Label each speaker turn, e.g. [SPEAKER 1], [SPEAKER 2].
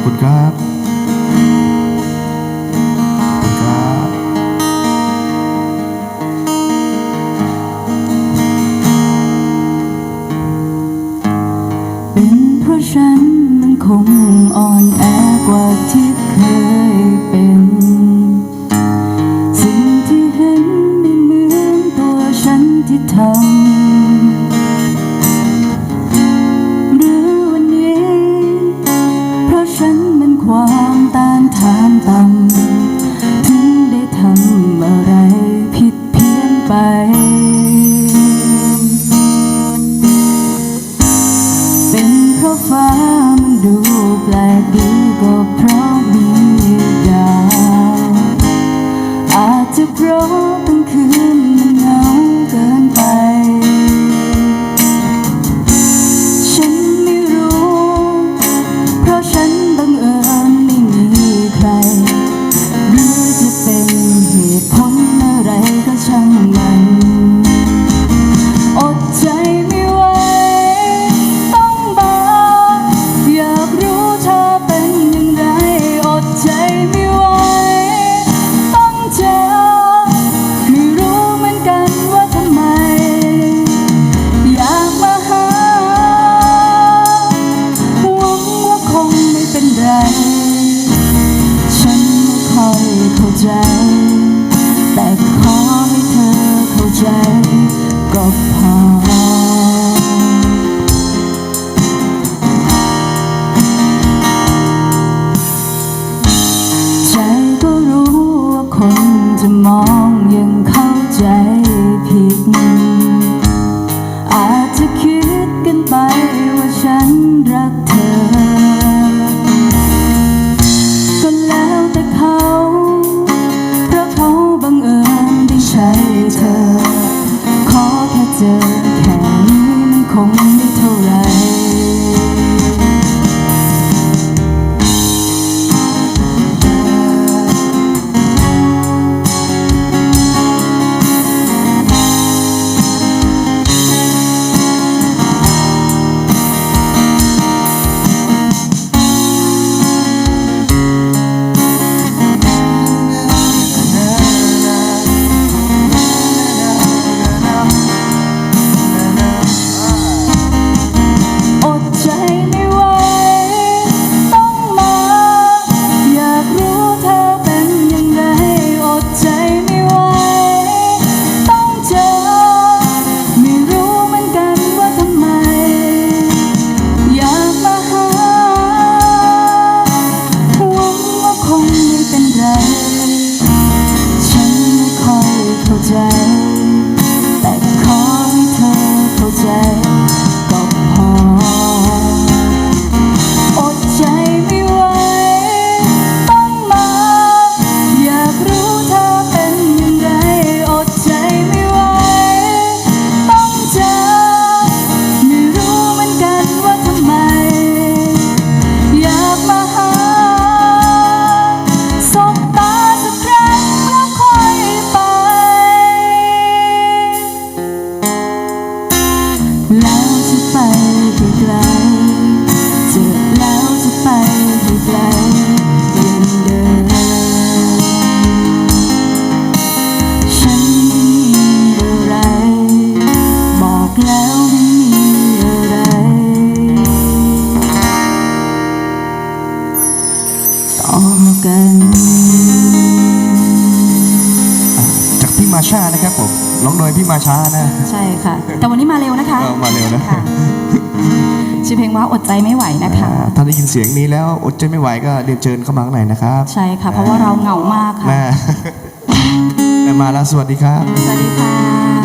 [SPEAKER 1] อบคุณครับขอบคุณครับ
[SPEAKER 2] เป็นเพราะฉันมันคงอ่อนแอกว่าที่ แปลกดีก็เพราะมีดาวอาจจะเพราะตั้งคืน ค่อยเข้าใจ แต่ขอให้เธอเข้าใจก็พอ ใจก็รู้ว่าคนจะมองยังเข้าใจผิด กัน
[SPEAKER 1] จากพี่มาชานะครับผมร้องโดยพี่มาชานะ
[SPEAKER 2] ใช่ค่ะ แต่วันนี้มาเร็วนะคะ
[SPEAKER 1] เออมาเร็วนะ
[SPEAKER 2] ค่ชื่อเพลงว่าอดใจไม่ไหวนะคะ
[SPEAKER 1] อ่าถ้าได้ยินเสียงนี้แล้วอดใจไม่ไหวก็เรียนเชิญเข้ามาข้างในนะครับ
[SPEAKER 2] ใช่ค่ะ เพราะว่าเราเหงามากค่ะ
[SPEAKER 1] แม่ แม่มาแล้วสวัสดีครับ
[SPEAKER 2] สวัสดีค่ะ